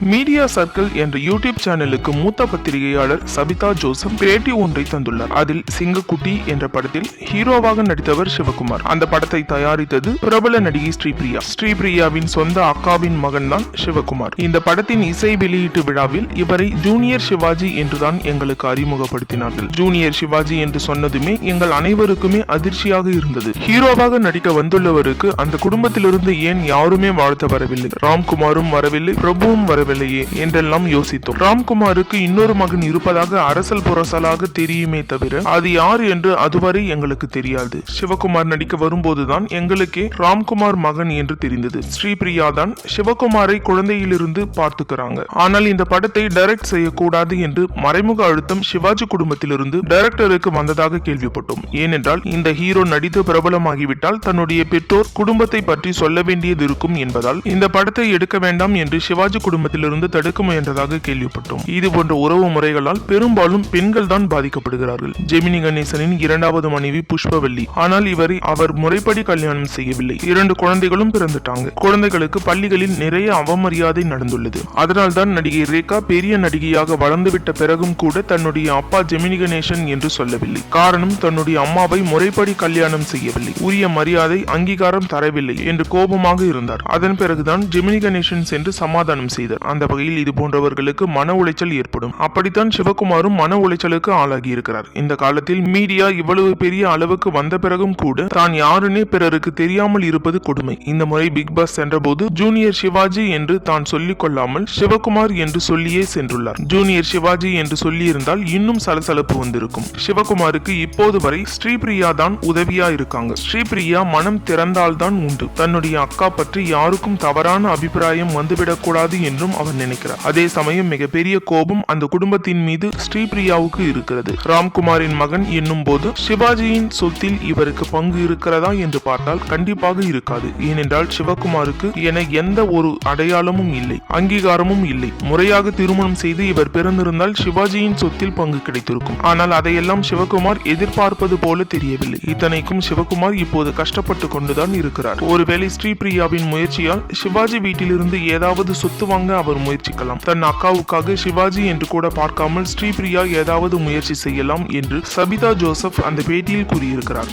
Media circle என்ற YouTube சேனலுக்கு மூத்த பத்திரிகையாளர் சபிதா ஜோசப் பேட்டி ஒன்றை தந்துள்ளார். அதில் சிங்கக்குட்டி என்ற படத்தில் ஹீரோவாக நடித்தவர் சிவகுமார். அந்த படத்தை தயாரித்தது பிரபல நடிகை ஸ்ரீபிரியா. ஸ்ரீபிரியாவின் சொந்த அக்காவின் மகன்தான் சிவகுமார். இந்த படத்தின் இசை வெளியீட்டு விழாவில் இவரை ஜூனியர் சிவாஜி என்றுதான் எங்களுக்கு அறிமுகப்படுத்தினார்கள். ஜூனியர் சிவாஜி என்று சொன்னதுமே எங்கள் அனைவருக்குமே அதிர்ச்சியாக இருந்தது. ஹீரோவாக நடிக்க வந்துள்ளவருக்கு அந்த குடும்பத்திலிருந்து ஏன் யாருமே வாழ்த்த வரவில்லை? ராம்குமாரும் வரவில்லை பிரபுவும் வரவில்லையே என்றெல்லாம் யோசித்தோம். ராம்குமாருக்கு இன்னொரு மகன் இருப்பதாக அரசல் புரசலாக தெரியுமே தவிர அது யார் என்று அதுவரை எங்களுக்கு தெரியாது. சிவகுமார் நடிக்க வரும்போதுதான் எங்களுக்கே ராம்குமார் மகன் என்று தெரிந்தது. ஸ்ரீபிரியா தான் சிவகுமாரை குழந்தையிலிருந்து பார்த்துக்கிறாங்க. ஆனால் இந்த படத்தை டைரக்ட் செய்யக்கூடாது என்று மறைமுக அழுத்தம் சிவாஜி குடும்பத்திலிருந்து டைரக்டருக்கு வந்ததாக கேள்விப்பட்டோம். ஏனென்றால் இந்த ஹீரோ நடித்து பிரபலமாகிவிட்டால் தன்னுடைய பெற்றோர் குடும்பத்தை பற்றி சொல்ல வேண்டியது இருக்கும் என்பதால் இந்த படத்தை எடுக்க வேண்டாம் என்று சிவாஜி குடும்பத்தில் குடும்பத்திலிருந்து தடுக்க முயன்றதாக கேள்விப்பட்டோம். இது போன்ற உறவு முறைகளால் பெரும்பாலும் பெண்கள் தான் பாதிக்கப்படுகிறார்கள். ஜெமினி கணேசனின் இரண்டாவது மனைவி புஷ்பவல்லி. ஆனால் இவரை அவர் முறைப்படி கல்யாணம் செய்யவில்லை. இரண்டு குழந்தைகளும் பிறந்துட்டாங்க. குழந்தைகளுக்கு பள்ளிகளில் நிறைய அவமரியாதை நடந்துள்ளது. அதனால்தான் நடிகை ரேகா பெரிய நடிகையாக வளர்ந்துவிட்ட பிறகும் கூட தன்னுடைய அப்பா ஜெமினி கணேசன் என்று சொல்லவில்லை. காரணம் தன்னுடைய அம்மாவை முறைப்படி கல்யாணம் செய்யவில்லை. உரிய மரியாதை அங்கீகாரம் தரவில்லை என்று கோபமாக இருந்தார். அதன் பிறகுதான் ஜெமினி கணேசன் சென்று சமாதானம் செய்தார். அந்த வகையில் இது போன்றவர்களுக்கு மன உளைச்சல் ஏற்படும். அப்படித்தான் சிவகுமாரும் மன உளைச்சலுக்கு ஆளாகி இருக்கிறார் இந்த காலத்தில் மீடியா இவ்வளவு பெரிய அளவுக்கு வந்த பிறகும் கூட தான் யாருன்னே பிறருக்கு தெரியாமல் இருப்பது கொடுமை. இந்த முறை பிக் பாஸ் சென்றபோது ஜூனியர் சிவாஜி என்று தான் சொல்லிக் கொள்ளாமல் சிவகுமார் என்று சொல்லியே சென்றுள்ளார். ஜூனியர் சிவாஜி என்று சொல்லியிருந்தால் இன்னும் சலசலப்பு வந்திருக்கும். சிவகுமாருக்கு இப்போது வரை ஸ்ரீபிரியா தான் உதவியா இருக்காங்க. ஸ்ரீபிரியா மனம் திறந்தால்தான் உண்டு. தன்னுடைய அக்கா பற்றி யாருக்கும் தவறான அபிப்பிராயம் வந்துவிடக்கூடாது என்றும் அவர் நினைக்கிறார். அதே சமயம் மிகப்பெரிய கோபம் அந்த குடும்பத்தின் மீது ஸ்ரீபிரியாவுக்கு இருக்கிறது. ராம்குமாரின் மகன் என்னும் போது சிவாஜியின் சொத்தில் இவருக்கு பங்கு இருக்கிறதா என்று பார்த்தால் கண்டிப்பாக இருக்காது. ஏனென்றால் சிவகுமாருக்கு என எந்த ஒரு அடையாளமும் இல்லை அங்கீகாரமும் இல்லை. முறையாக திருமணம் செய்து இவர் பிறந்திருந்தால் சிவாஜியின் சொத்தில் பங்கு கிடைத்திருக்கும். ஆனால் அதையெல்லாம் சிவகுமார் எதிர்பார்ப்பது போல தெரியவில்லை. இத்தனைக்கும் சிவகுமார் இப்போது கஷ்டப்பட்டு கொண்டுதான் இருக்கிறார். ஒருவேளை ஸ்ரீபிரியாவின் முயற்சியால் சிவாஜி வீட்டிலிருந்து ஏதாவது சொத்து வாங்க அவர் முயற்சிக்கலாம். தன் அக்காவுக்காக சிவாஜி என்று கூட பார்க்காமல் ஸ்ரீபிரியா ஏதாவது முயற்சி செய்யலாம் என்று சபிதா ஜோசப் அந்த பேட்டியில் கூறியிருக்கிறார்.